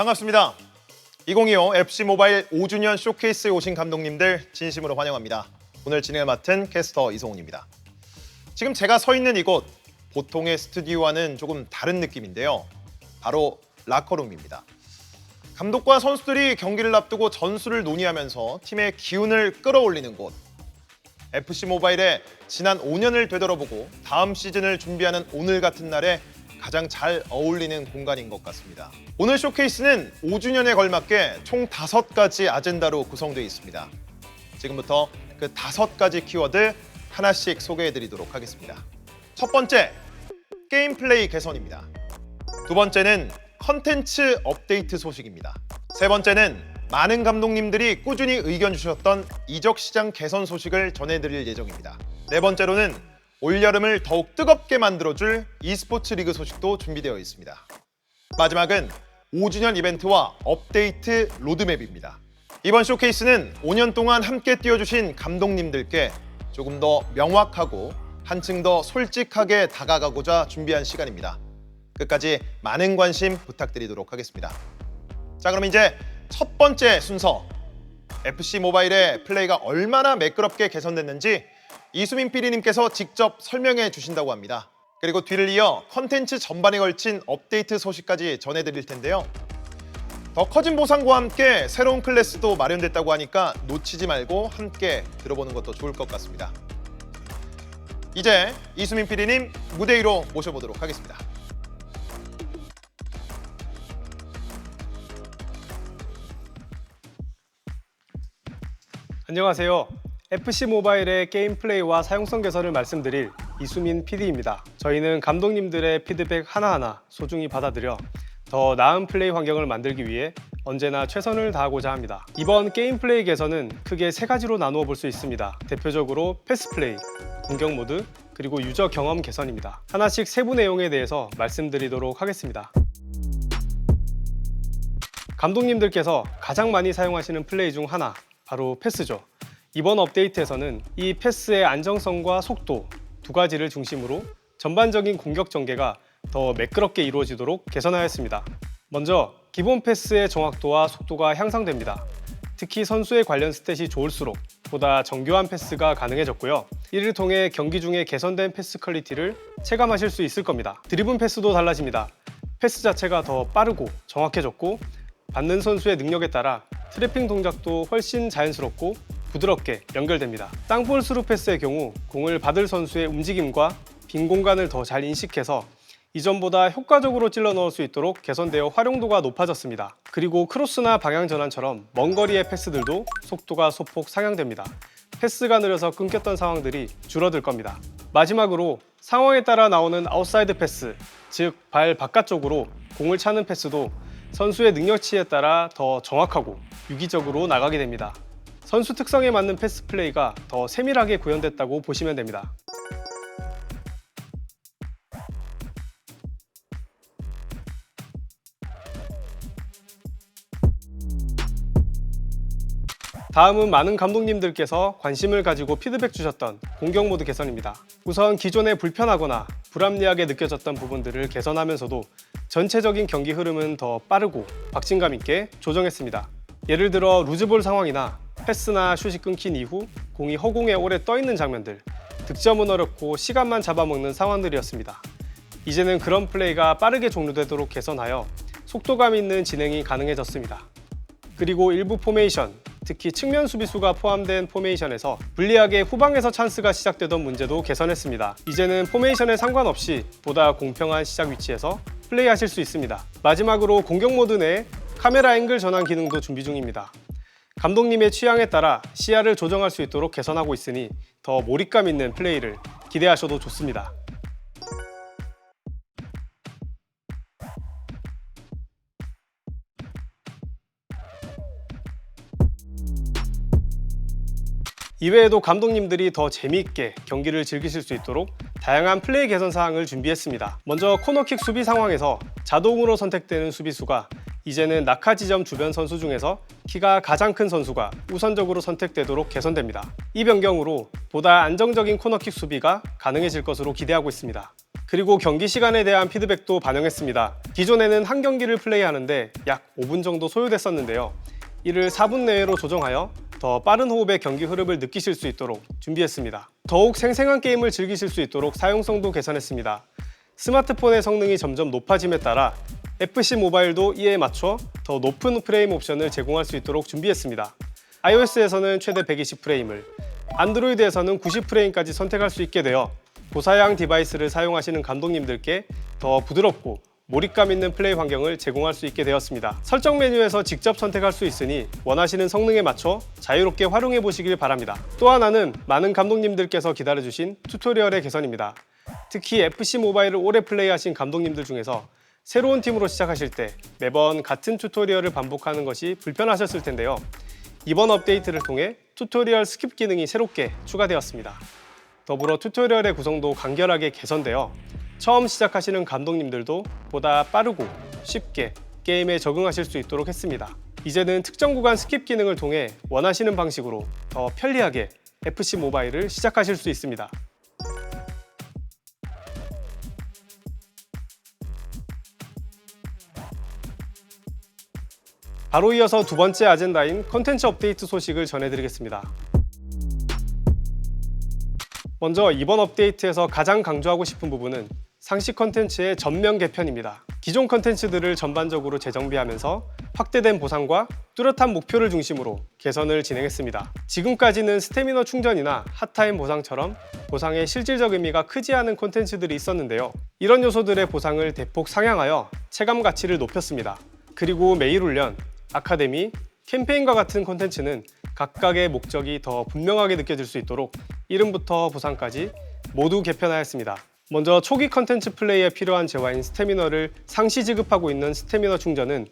반갑습니다. 2025 FC 모바일 5주년 쇼케이스에 오신 감독님들 진심으로 환영합니다. 오늘 진행을 맡은 캐스터 이성훈입니다. 지금 제가 서 있는 이곳 보통의 스튜디오와는 조금 다른 느낌인데요. 바로 라커룸입니다. 감독과 선수들이 경기를 앞두고 전술을 논의하면서 팀의 기운을 끌어올리는 곳. FC 모바일의 지난 5년을 되돌아보고 다음 시즌을 준비하는 오늘 같은 날에 가장 잘 어울리는 공간인 것 같습니다. 오늘 쇼케이스는 5주년에 걸맞게 총 5가지 아젠다로 구성되어 있습니다. 지금부터 그 다섯 가지 키워드 하나씩 소개해 드리도록 하겠습니다. 첫 번째, 게임 플레이 개선입니다. 두 번째는 컨텐츠 업데이트 소식입니다. 세 번째는 많은 감독님들이 꾸준히 의견 주셨던 이적 시장 개선 소식을 전해드릴 예정입니다. 네 번째로는 올여름을 더욱 뜨겁게 만들어줄 e스포츠 리그 소식도 준비되어 있습니다. 마지막은 5주년 이벤트와 업데이트 로드맵입니다. 이번 쇼케이스는 5년 동안 함께 뛰어주신 감독님들께 조금 더 명확하고 한층 더 솔직하게 다가가고자 준비한 시간입니다. 끝까지 많은 관심 부탁드리도록 하겠습니다. 자, 그럼 이제 첫 번째 순서 FC 모바일의 플레이가 얼마나 매끄럽게 개선됐는지 이수민 PD님께서 직접 설명해 주신다고 합니다. 그리고 뒤를 이어 컨텐츠 전반에 걸친 업데이트 소식까지 전해드릴 텐데요. 더 커진 보상과 함께 새로운 클래스도 마련됐다고 하니까 놓치지 말고 함께 들어보는 것도 좋을 것 같습니다. 이제 이수민 PD님 무대 위로 모셔보도록 하겠습니다. 안녕하세요. FC 모바일의 게임 플레이와 사용성 개선을 말씀드릴 이수민 PD입니다. 저희는 감독님들의 피드백 하나하나 소중히 받아들여 더 나은 플레이 환경을 만들기 위해 언제나 최선을 다하고자 합니다. 이번 게임 플레이 개선은 크게 세 가지로 나누어 볼 수 있습니다. 대표적으로 패스 플레이, 공격 모드, 그리고 유저 경험 개선입니다. 하나씩 세부 내용에 대해서 말씀드리도록 하겠습니다. 감독님들께서 가장 많이 사용하시는 플레이 중 하나, 바로 패스죠. 이번 업데이트에서는 이 패스의 안정성과 속도 두 가지를 중심으로 전반적인 공격 전개가 더 매끄럽게 이루어지도록 개선하였습니다. 먼저 기본 패스의 정확도와 속도가 향상됩니다. 특히 선수의 관련 스탯이 좋을수록 보다 정교한 패스가 가능해졌고요. 이를 통해 경기 중에 개선된 패스 퀄리티를 체감하실 수 있을 겁니다. 드리븐 패스도 달라집니다. 패스 자체가 더 빠르고 정확해졌고 받는 선수의 능력에 따라 트래핑 동작도 훨씬 자연스럽고 부드럽게 연결됩니다. 땅볼 스루 패스의 경우 공을 받을 선수의 움직임과 빈 공간을 더 잘 인식해서 이전보다 효과적으로 찔러 넣을 수 있도록 개선되어 활용도가 높아졌습니다. 그리고 크로스나 방향 전환처럼 먼 거리의 패스들도 속도가 소폭 상향됩니다. 패스가 느려서 끊겼던 상황들이 줄어들 겁니다. 마지막으로 상황에 따라 나오는 아웃사이드 패스, 즉 발 바깥쪽으로 공을 차는 패스도 선수의 능력치에 따라 더 정확하고 유기적으로 나가게 됩니다. 선수 특성에 맞는 패스 플레이가 더 세밀하게 구현됐다고 보시면 됩니다. 다음은 많은 감독님들께서 관심을 가지고 피드백 주셨던 공격 모드 개선입니다. 우선 기존에 불편하거나 불합리하게 느껴졌던 부분들을 개선하면서도 전체적인 경기 흐름은 더 빠르고 박진감 있게 조정했습니다. 예를 들어 루즈볼 상황이나 패스나 슛이 끊긴 이후 공이 허공에 오래 떠 있는 장면들, 득점은 어렵고 시간만 잡아먹는 상황들이었습니다. 이제는 그런 플레이가 빠르게 종료되도록 개선하여 속도감 있는 진행이 가능해졌습니다. 그리고 일부 포메이션, 특히 측면 수비수가 포함된 포메이션에서 불리하게 후방에서 찬스가 시작되던 문제도 개선했습니다. 이제는 포메이션에 상관없이 보다 공평한 시작 위치에서 플레이하실 수 있습니다. 마지막으로 공격 모드 내 카메라 앵글 전환 기능도 준비 중입니다. 감독님의 취향에 따라 시야를 조정할 수 있도록 개선하고 있으니 더 몰입감 있는 플레이를 기대하셔도 좋습니다. 이외에도 감독님들이 더 재미있게 경기를 즐기실 수 있도록 다양한 플레이 개선 사항을 준비했습니다. 먼저 코너킥 수비 상황에서 자동으로 선택되는 수비수가 이제는 낙하 지점 주변 선수 중에서 키가 가장 큰 선수가 우선적으로 선택되도록 개선됩니다. 이 변경으로 보다 안정적인 코너킥 수비가 가능해질 것으로 기대하고 있습니다. 그리고 경기 시간에 대한 피드백도 반영했습니다. 기존에는 한 경기를 플레이하는데 약 5분 정도 소요됐었는데요. 이를 4분 내외로 조정하여 더 빠른 호흡의 경기 흐름을 느끼실 수 있도록 준비했습니다. 더욱 생생한 게임을 즐기실 수 있도록 사용성도 개선했습니다. 스마트폰의 성능이 점점 높아짐에 따라 FC 모바일도 이에 맞춰 더 높은 프레임 옵션을 제공할 수 있도록 준비했습니다. iOS에서는 최대 120프레임을, 안드로이드에서는 90프레임까지 선택할 수 있게 되어 고사양 디바이스를 사용하시는 감독님들께 더 부드럽고 몰입감 있는 플레이 환경을 제공할 수 있게 되었습니다. 설정 메뉴에서 직접 선택할 수 있으니 원하시는 성능에 맞춰 자유롭게 활용해 보시길 바랍니다. 또 하나는 많은 감독님들께서 기다려주신 튜토리얼의 개선입니다. 특히 FC 모바일을 오래 플레이하신 감독님들 중에서 새로운 팀으로 시작하실 때 매번 같은 튜토리얼을 반복하는 것이 불편하셨을 텐데요. 이번 업데이트를 통해 튜토리얼 스킵 기능이 새롭게 추가되었습니다. 더불어 튜토리얼의 구성도 간결하게 개선되어 처음 시작하시는 감독님들도 보다 빠르고 쉽게 게임에 적응하실 수 있도록 했습니다. 이제는 특정 구간 스킵 기능을 통해 원하시는 방식으로 더 편리하게 FC 모바일을 시작하실 수 있습니다. 바로 이어서 두 번째 아젠다인 컨텐츠 업데이트 소식을 전해드리겠습니다. 먼저 이번 업데이트에서 가장 강조하고 싶은 부분은 상시 컨텐츠의 전면 개편입니다. 기존 컨텐츠들을 전반적으로 재정비하면서 확대된 보상과 뚜렷한 목표를 중심으로 개선을 진행했습니다. 지금까지는 스태미너 충전이나 핫타임 보상처럼 보상의 실질적 의미가 크지 않은 콘텐츠들이 있었는데요. 이런 요소들의 보상을 대폭 상향하여 체감 가치를 높였습니다. 그리고 매일 훈련, 아카데미, 캠페인과 같은 콘텐츠는 각각의 목적이 더 분명하게 느껴질 수 있도록 이름부터 보상까지 모두 개편하였습니다. 먼저 초기 컨텐츠 플레이에 필요한 재화인 스태미너를 상시 지급하고 있는 스태미너 충전은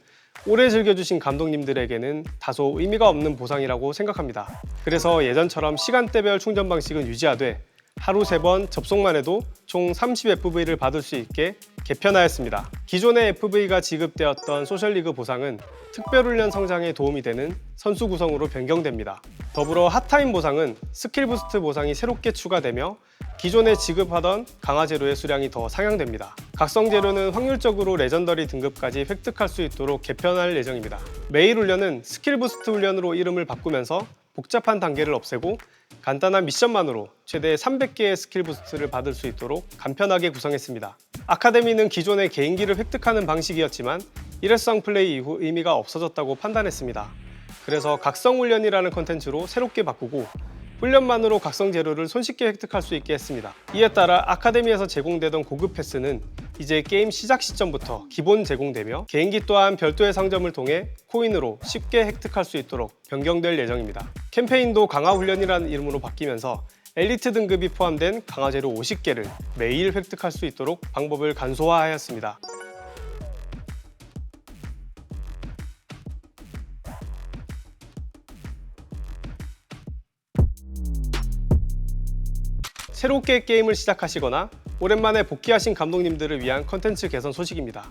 오래 즐겨주신 감독님들에게는 다소 의미가 없는 보상이라고 생각합니다. 그래서 예전처럼 시간대별 충전 방식은 유지하되 하루 3번 접속만 해도 총 30FV를 받을 수 있게 개편하였습니다. 기존의 FV가 지급되었던 소셜리그 보상은 특별훈련 성장에 도움이 되는 선수 구성으로 변경됩니다. 더불어 핫타임 보상은 스킬 부스트 보상이 새롭게 추가되며 기존에 지급하던 강화 재료의 수량이 더 상향됩니다. 각성 재료는 확률적으로 레전더리 등급까지 획득할 수 있도록 개편할 예정입니다. 매일 훈련은 스킬 부스트 훈련으로 이름을 바꾸면서 복잡한 단계를 없애고 간단한 미션만으로 최대 300개의 스킬 부스트를 받을 수 있도록 간편하게 구성했습니다. 아카데미는 기존의 개인기를 획득하는 방식이었지만 일회성 플레이 이후 의미가 없어졌다고 판단했습니다. 그래서 각성 훈련이라는 컨텐츠로 새롭게 바꾸고 훈련만으로 각성 재료를 손쉽게 획득할 수 있게 했습니다. 이에 따라 아카데미에서 제공되던 고급 패스는 이제 게임 시작 시점부터 기본 제공되며 개인기 또한 별도의 상점을 통해 코인으로 쉽게 획득할 수 있도록 변경될 예정입니다. 캠페인도 강화 훈련이라는 이름으로 바뀌면서 엘리트 등급이 포함된 강화 재료 50개를 매일 획득할 수 있도록 방법을 간소화하였습니다. 새롭게 게임을 시작하시거나 오랜만에 복귀하신 감독님들을 위한 컨텐츠 개선 소식입니다.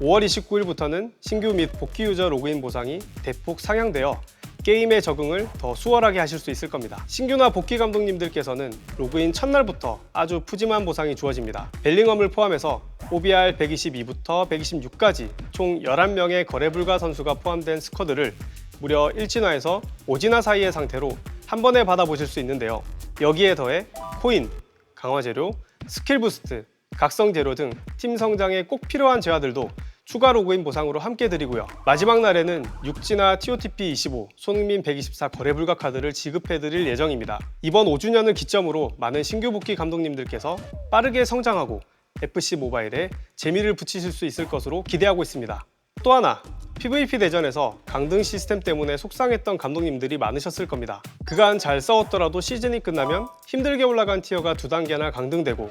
5월 29일부터는 신규 및 복귀 유저 로그인 보상이 대폭 상향되어 게임의 적응을 더 수월하게 하실 수 있을 겁니다. 신규나 복귀 감독님들께서는 로그인 첫날부터 아주 푸짐한 보상이 주어집니다. 벨링엄을 포함해서 OBR 122부터 126까지 총 11명의 거래 불가 선수가 포함된 스쿼드를 무려 1진화에서 5진화 사이의 상태로 한 번에 받아보실 수 있는데요. 여기에 더해 코인, 강화 재료, 스킬 부스트, 각성 재료 등 팀 성장에 꼭 필요한 재화들도 추가 로그인 보상으로 함께 드리고요. 마지막 날에는 육지나 TOTP 25, 손흥민 124 거래 불가 카드를 지급해 드릴 예정입니다. 이번 5주년을 기점으로 많은 신규 복귀 감독님들께서 빠르게 성장하고 FC 모바일에 재미를 붙이실 수 있을 것으로 기대하고 있습니다. 또 하나 PVP 대전에서 강등 시스템 때문에 속상했던 감독님들이 많으셨을 겁니다. 그간 잘 싸웠더라도 시즌이 끝나면 힘들게 올라간 티어가 두 단계나 강등되고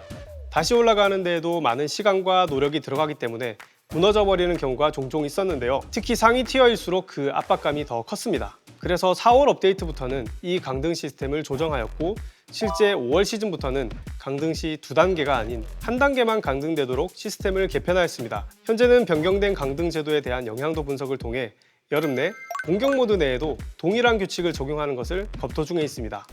다시 올라가는 데에도 많은 시간과 노력이 들어가기 때문에 무너져 버리는 경우가 종종 있었는데요. 특히 상위 티어일수록 그 압박감이 더 컸습니다. 그래서 4월 업데이트부터는 이 강등 시스템을 조정하였고 실제 5월 시즌부터는 강등 시 두 단계가 아닌 한 단계만 강등되도록 시스템을 개편하였습니다. 현재는 변경된 강등 제도에 대한 영향도 분석을 통해 여름 내 공격 모드 내에도 동일한 규칙을 적용하는 것을 검토 중에 있습니다.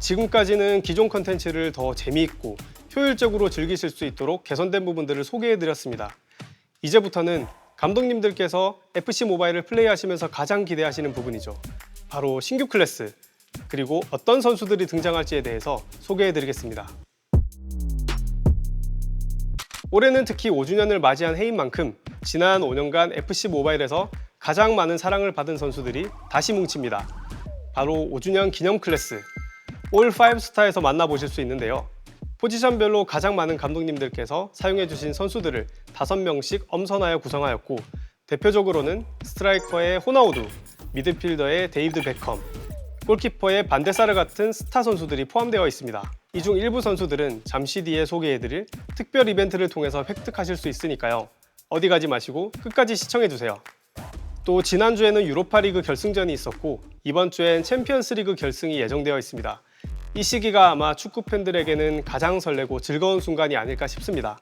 지금까지는 기존 컨텐츠를 더 재미있고 효율적으로 즐기실 수 있도록 개선된 부분들을 소개해드렸습니다. 이제부터는 감독님들께서 FC 모바일을 플레이하시면서 가장 기대하시는 부분이죠. 바로 신규 클래스, 그리고 어떤 선수들이 등장할지에 대해서 소개해드리겠습니다. 올해는 특히 5주년을 맞이한 해인 만큼 지난 5년간 FC 모바일에서 가장 많은 사랑을 받은 선수들이 다시 뭉칩니다. 바로 5주년 기념 클래스 올 5 스타에서 만나보실 수 있는데요. 포지션별로 가장 많은 감독님들께서 사용해주신 선수들을 5명씩 엄선하여 구성하였고 대표적으로는 스트라이커의 호나우두, 미드필더의 데이비드 베컴, 골키퍼의 반데사르 같은 스타 선수들이 포함되어 있습니다. 이 중 일부 선수들은 잠시 뒤에 소개해드릴 특별 이벤트를 통해서 획득하실 수 있으니까요. 어디 가지 마시고 끝까지 시청해주세요. 또 지난주에는 유로파리그 결승전이 있었고 이번 주엔 챔피언스리그 결승이 예정되어 있습니다. 이 시기가 아마 축구 팬들에게는 가장 설레고 즐거운 순간이 아닐까 싶습니다.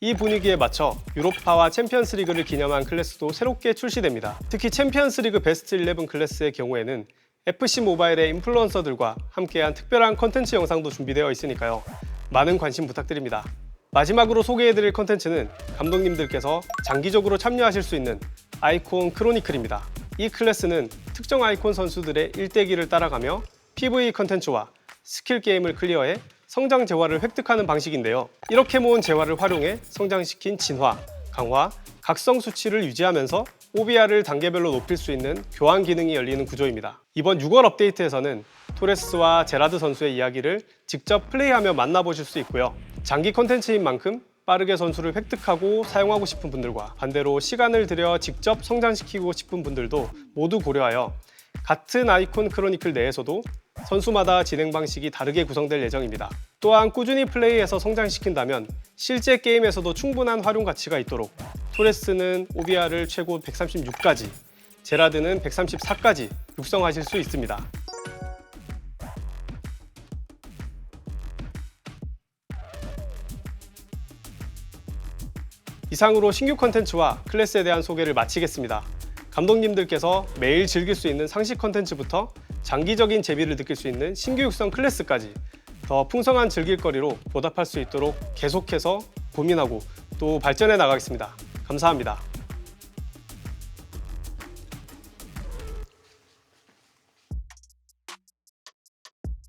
이 분위기에 맞춰 유로파와 챔피언스 리그를 기념한 클래스도 새롭게 출시됩니다. 특히 챔피언스 리그 베스트 11 클래스의 경우에는 FC 모바일의 인플루언서들과 함께한 특별한 컨텐츠 영상도 준비되어 있으니까요. 많은 관심 부탁드립니다. 마지막으로 소개해드릴 컨텐츠는 감독님들께서 장기적으로 참여하실 수 있는 아이콘 크로니클입니다. 이 클래스는 특정 아이콘 선수들의 일대기를 따라가며 PV 컨텐츠와 스킬 게임을 클리어해 성장 재화를 획득하는 방식인데요. 이렇게 모은 재화를 활용해 성장시킨 진화, 강화, 각성 수치를 유지하면서 OBR을 단계별로 높일 수 있는 교환 기능이 열리는 구조입니다. 이번 6월 업데이트에서는 토레스와 제라드 선수의 이야기를 직접 플레이하며 만나보실 수 있고요. 장기 컨텐츠인 만큼 빠르게 선수를 획득하고 사용하고 싶은 분들과 반대로 시간을 들여 직접 성장시키고 싶은 분들도 모두 고려하여 같은 아이콘 크로니클 내에서도 선수마다 진행 방식이 다르게 구성될 예정입니다. 또한 꾸준히 플레이해서 성장시킨다면 실제 게임에서도 충분한 활용 가치가 있도록 토레스는 OBR을 최고 136까지, 제라드는 134까지 육성하실 수 있습니다. 이상으로 신규 컨텐츠와 클래스에 대한 소개를 마치겠습니다. 감독님들께서 매일 즐길 수 있는 상식 컨텐츠부터 장기적인 재미를 느낄 수 있는 신규 육성 클래스까지 더 풍성한 즐길거리로 보답할 수 있도록 계속해서 고민하고 또 발전해 나가겠습니다. 감사합니다.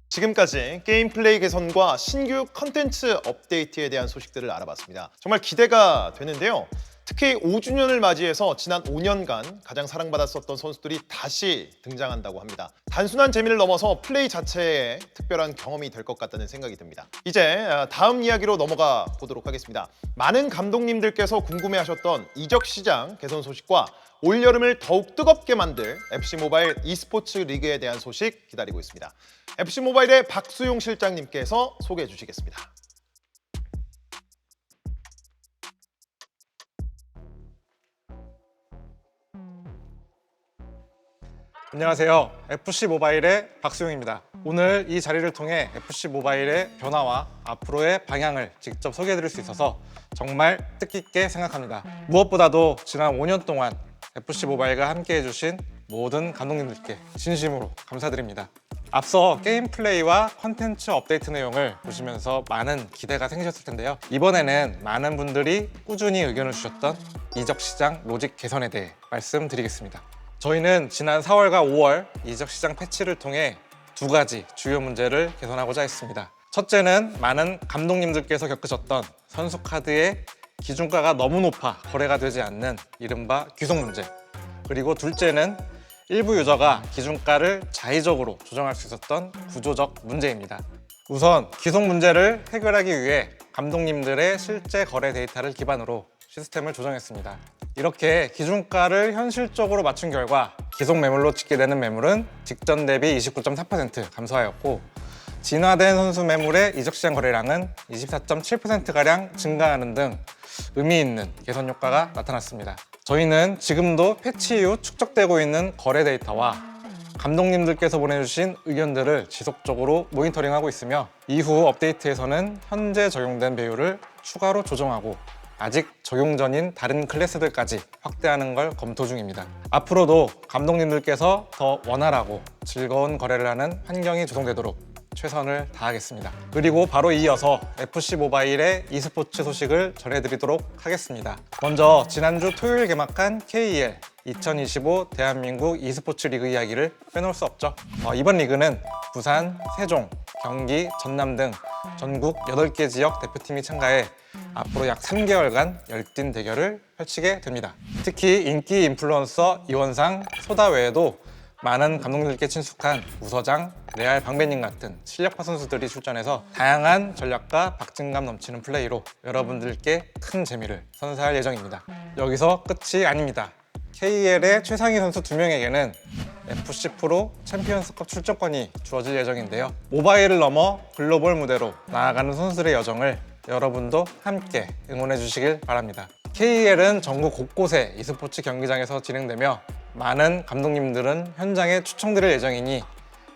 지금까지 게임 플레이 개선과 신규 컨텐츠 업데이트에 대한 소식들을 알아봤습니다. 정말 기대가 되는데요. 특히 5주년을 맞이해서 지난 5년간 가장 사랑받았었던 선수들이 다시 등장한다고 합니다. 단순한 재미를 넘어서 플레이 자체에 특별한 경험이 될 것 같다는 생각이 듭니다. 이제 아, 다음 이야기로 넘어가 보도록 하겠습니다. 많은 감독님들께서 궁금해하셨던 이적 시장 개선 소식과 올 여름을 더욱 뜨겁게 만들 FC 모바일 e스포츠 리그에 대한 소식 기다리고 있습니다. FC 모바일의 박수용 실장님께서 소개해 주시겠습니다. 안녕하세요. FC 모바일의 박수용입니다. 오늘 이 자리를 통해 FC 모바일의 변화와 앞으로의 방향을 직접 소개해 드릴 수 있어서 정말 뜻깊게 생각합니다. 무엇보다도 지난 5년 동안 FC 모바일과 함께 해주신 모든 감독님들께 진심으로 감사드립니다. 앞서 게임 플레이와 컨텐츠 업데이트 내용을 보시면서 많은 기대가 생기셨을 텐데요. 이번에는 많은 분들이 꾸준히 의견을 주셨던 이적 시장 로직 개선에 대해 말씀드리겠습니다. 저희는 지난 4월과 5월 이적 시장 패치를 통해 두 가지 주요 문제를 개선하고자 했습니다. 첫째는 많은 감독님들께서 겪으셨던 선수 카드의 기준가가 너무 높아 거래가 되지 않는 이른바 귀속 문제. 그리고 둘째는 일부 유저가 기준가를 자의적으로 조정할 수 있었던 구조적 문제입니다. 우선 귀속 문제를 해결하기 위해 감독님들의 실제 거래 데이터를 기반으로 시스템을 조정했습니다. 이렇게 기준가를 현실적으로 맞춘 결과 기속 매물로 찍게 되는 매물은 직전 대비 29.4% 감소하였고 진화된 선수 매물의 이적 시장 거래량은 24.7%가량 증가하는 등 의미 있는 개선 효과가 나타났습니다. 저희는 지금도 패치 이후 축적되고 있는 거래 데이터와 감독님들께서 보내주신 의견들을 지속적으로 모니터링하고 있으며 이후 업데이트에서는 현재 적용된 배율을 추가로 조정하고 아직 적용 전인 다른 클래스들까지 확대하는 걸 검토 중입니다. 앞으로도 감독님들께서 더 원활하고 즐거운 거래를 하는 환경이 조성되도록 최선을 다하겠습니다. 그리고 바로 이어서 FC 모바일의 e스포츠 소식을 전해드리도록 하겠습니다. 먼저 지난주 토요일 개막한 KEL 2025 대한민국 e스포츠 리그 이야기를 빼놓을 수 없죠. 어, 이번 리그는 부산, 세종, 경기, 전남 등 전국 8개 지역 대표팀이 참가해 앞으로 약 3개월간 열띤 대결을 펼치게 됩니다. 특히 인기 인플루언서 이원상, 소다 외에도 많은 감독님들께 친숙한 우서장, 레알 방배님 같은 실력파 선수들이 출전해서 다양한 전략과 박진감 넘치는 플레이로 여러분들께 큰 재미를 선사할 예정입니다. 여기서 끝이 아닙니다. KEL의 최상위 선수 두 명에게는 FC 프로 챔피언스컵 출전권이 주어질 예정인데요. 모바일을 넘어 글로벌 무대로 나아가는 선수들의 여정을 여러분도 함께 응원해 주시길 바랍니다. KEL은 전국 곳곳의 e스포츠 경기장에서 진행되며 많은 감독님들은 현장에 초청드릴 예정이니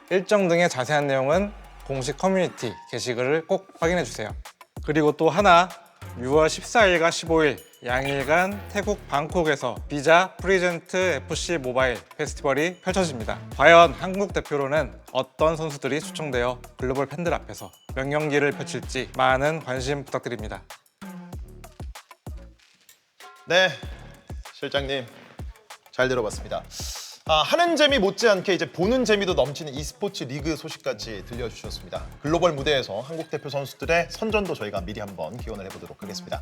일정 등의 자세한 내용은 공식 커뮤니티 게시글을 꼭 확인해 주세요. 그리고 또 하나 6월 14일과 15일 양일간 태국 방콕에서 비자 프리젠트 FC 모바일 페스티벌이 펼쳐집니다. 과연 한국 대표로는 어떤 선수들이 초청되어 글로벌 팬들 앞에서 명경기를 펼칠지 많은 관심 부탁드립니다. 네, 실장님 잘 들어봤습니다. 아, 하는 재미 못지않게 이제 보는 재미도 넘치는 e스포츠 리그 소식까지 들려주셨습니다. 글로벌 무대에서 한국 대표 선수들의 선전도 저희가 미리 한번 기원을 해보도록 하겠습니다.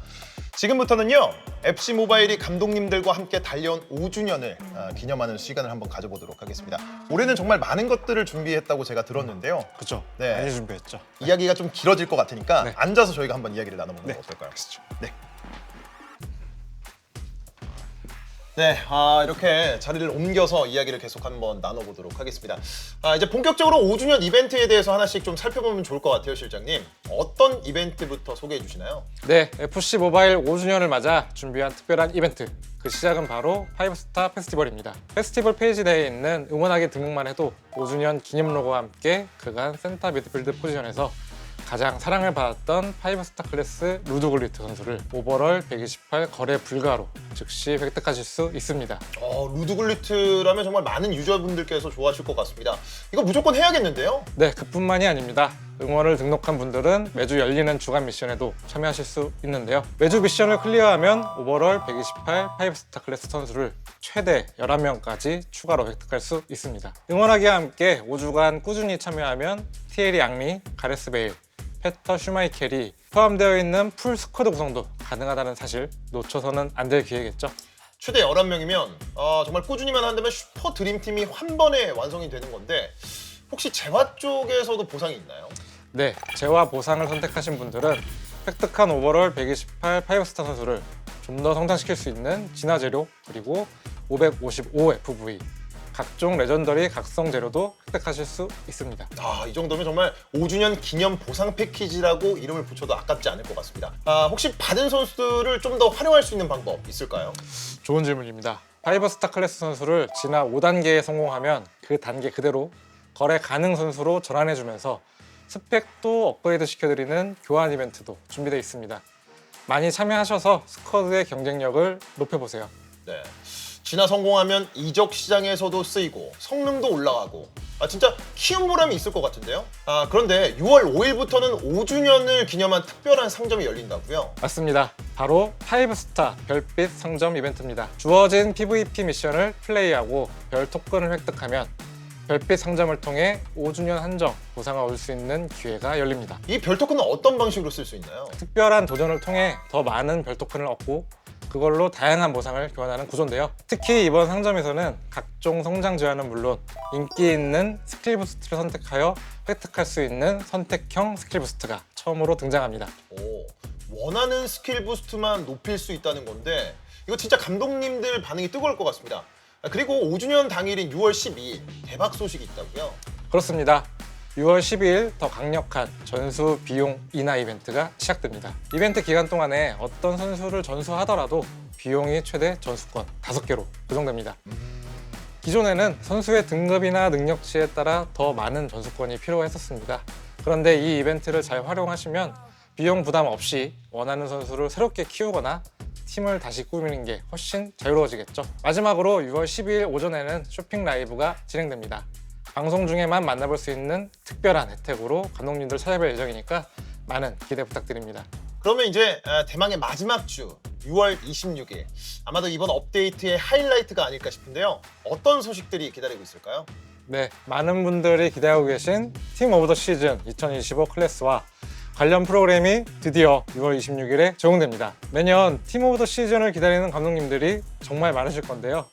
지금부터는요, FC 모바일이 감독님들과 함께 달려온 5주년을 아, 기념하는 시간을 한번 가져보도록 하겠습니다. 올해는 정말 많은 것들을 준비했다고 제가 들었는데요. 그렇죠? 네. 많이 준비했죠. 이야기가 좀 길어질 것 같으니까 네. 앉아서 저희가 한번 이야기를 나눠보는 건 어떨까요? 가시죠. 네. 네, 아, 이렇게 자리를 옮겨서 이야기를 계속 한번 나눠보도록 하겠습니다. 아, 이제 본격적으로 5주년 이벤트에 대해서 하나씩 좀 살펴보면 좋을 것 같아요, 실장님. 어떤 이벤트부터 소개해 주시나요? 네, FC 모바일 5주년을 맞아 준비한 특별한 이벤트. 그 시작은 바로 파이브스타 페스티벌입니다. 페스티벌 페이지 내에 있는 응원하기 등록만 해도 5주년 기념 로고와 함께 그간 센터 미드필드 포지션에서 가장 사랑을 받았던 파이브스타 클래스 루드글리트 선수를 오버럴 128 거래 불가로 즉시 획득하실 수 있습니다. 어, 루드글리트라면 정말 많은 유저분들께서 좋아하실 것 같습니다. 이거 무조건 해야겠는데요? 네, 그뿐만이 아닙니다. 응원을 등록한 분들은 매주 열리는 주간 미션에도 참여하실 수 있는데요. 매주 미션을 클리어하면 오버럴 128 파이브스타 클래스 선수를 최대 11명까지 추가로 획득할 수 있습니다. 응원하기와 함께 5주간 꾸준히 참여하면 티에리 앙리, 가레스 베일, 페터 슈마이켈이 포함되어 있는 풀 스쿼드 구성도 가능하다는 사실 놓쳐서는 안 될 기회겠죠. 최대 11명이면 어, 정말 꾸준히만 한다면 슈퍼 드림팀이 한 번에 완성이 되는 건데 혹시 재화 쪽에서도 보상이 있나요? 네, 재화 보상을 선택하신 분들은 획득한 오버롤 128 파이브스타 선수를 좀 더 성장시킬 수 있는 진화 재료 그리고 555 FV 각종 레전더리 각성 재료도 획득하실 수 있습니다. 아, 이 정도면 정말 5주년 기념 보상 패키지라고 이름을 붙여도 아깝지 않을 것 같습니다. 아, 혹시 받은 선수들을 좀 더 활용할 수 있는 방법 있을까요? 좋은 질문입니다. 파이브스타 클래스 선수를 진화 5단계에 성공하면 그 단계 그대로 거래 가능 선수로 전환해주면서 스펙도 업그레이드 시켜드리는 교환 이벤트도 준비되어 있습니다. 많이 참여하셔서 스쿼드의 경쟁력을 높여보세요. 네. 진화 성공하면 이적 시장에서도 쓰이고 성능도 올라가고 아 진짜 키운 보람이 있을 것 같은데요. 아 그런데 6월 5일부터는 5주년을 기념한 특별한 상점이 열린다고요. 맞습니다. 바로 5스타 별빛 상점 이벤트입니다. 주어진 PVP 미션을 플레이하고 별 토큰을 획득하면 별빛 상점을 통해 5주년 한정 보상을 얻을 수 있는 기회가 열립니다. 이 별 토큰은 어떤 방식으로 쓸 수 있나요? 특별한 도전을 통해 더 많은 별 토큰을 얻고 그걸로 다양한 보상을 교환하는 구조인데요. 특히 이번 상점에서는 각종 성장 제한은 물론 인기 있는 스킬 부스트를 선택하여 획득할 수 있는 선택형 스킬 부스트가 처음으로 등장합니다. 오, 원하는 스킬 부스트만 높일 수 있다는 건데 이거 진짜 감독님들 반응이 뜨거울 것 같습니다. 아, 그리고 5주년 당일인 6월 12일 대박 소식이 있다고요. 그렇습니다. 6월 12일 더 강력한 전수 비용 인하 이벤트가 시작됩니다. 이벤트 기간 동안에 어떤 선수를 전수하더라도 비용이 최대 전수권 5개로 고정됩니다. 기존에는 선수의 등급이나 능력치에 따라 더 많은 전수권이 필요했었습니다. 그런데 이 이벤트를 잘 활용하시면 비용 부담 없이 원하는 선수를 새롭게 키우거나 팀을 다시 꾸미는 게 훨씬 자유로워지겠죠. 마지막으로 6월 12일 오전에는 쇼핑 라이브가 진행됩니다. 방송 중에만 만나볼 수 있는 특별한 혜택으로 감독님들 찾아뵐 예정이니까 많은 기대 부탁드립니다. 그러면 이제 아, 대망의 마지막 주 6월 26일 아마도 이번 업데이트의 하이라이트가 아닐까 싶은데요. 어떤 소식들이 기다리고 있을까요? 네, 많은 분들이 기대하고 계신 팀 오브 더 시즌 2025 클래스와 관련 프로그램이 드디어 6월 26일에 적용됩니다. 매년 팀 오브 더 시즌을 기다리는 감독님들이 정말 많으실 건데요.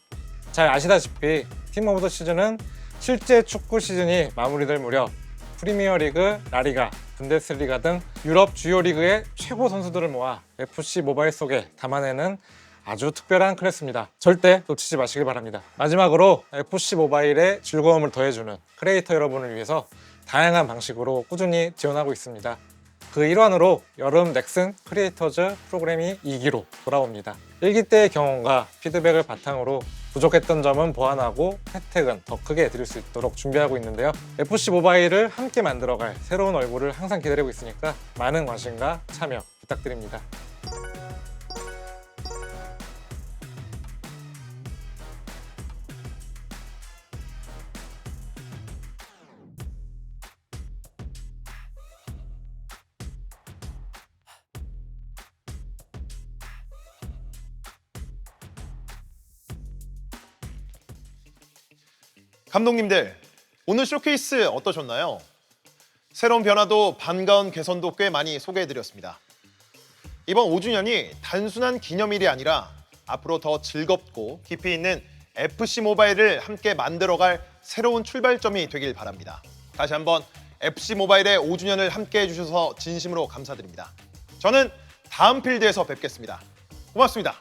잘 아시다시피 팀 오브 더 시즌은 실제 축구 시즌이 마무리될 무렵 프리미어리그, 라리가, 분데스리가 등 유럽 주요 리그의 최고 선수들을 모아 FC 모바일 속에 담아내는 아주 특별한 클래스입니다. 절대 놓치지 마시길 바랍니다. 마지막으로 FC 모바일의 즐거움을 더해주는 크리에이터 여러분을 위해서 다양한 방식으로 꾸준히 지원하고 있습니다. 그 일환으로 여름 넥슨 크리에이터즈 프로그램이 2기로 돌아옵니다. 1기 때의 경험과 피드백을 바탕으로 부족했던 점은 보완하고 혜택은 더 크게 드릴 수 있도록 준비하고 있는데요. FC 모바일을 함께 만들어갈 새로운 얼굴을 항상 기다리고 있으니까 많은 관심과 참여 부탁드립니다. 감독님들 오늘 쇼케이스 어떠셨나요? 새로운 변화도 반가운 개선도 꽤 많이 소개해드렸습니다. 이번 5주년이 단순한 기념일이 아니라 앞으로 더 즐겁고 깊이 있는 FC 모바일을 함께 만들어갈 새로운 출발점이 되길 바랍니다. 다시 한번 FC 모바일의 5주년을 함께 해주셔서 진심으로 감사드립니다. 저는 다음 필드에서 뵙겠습니다. 고맙습니다.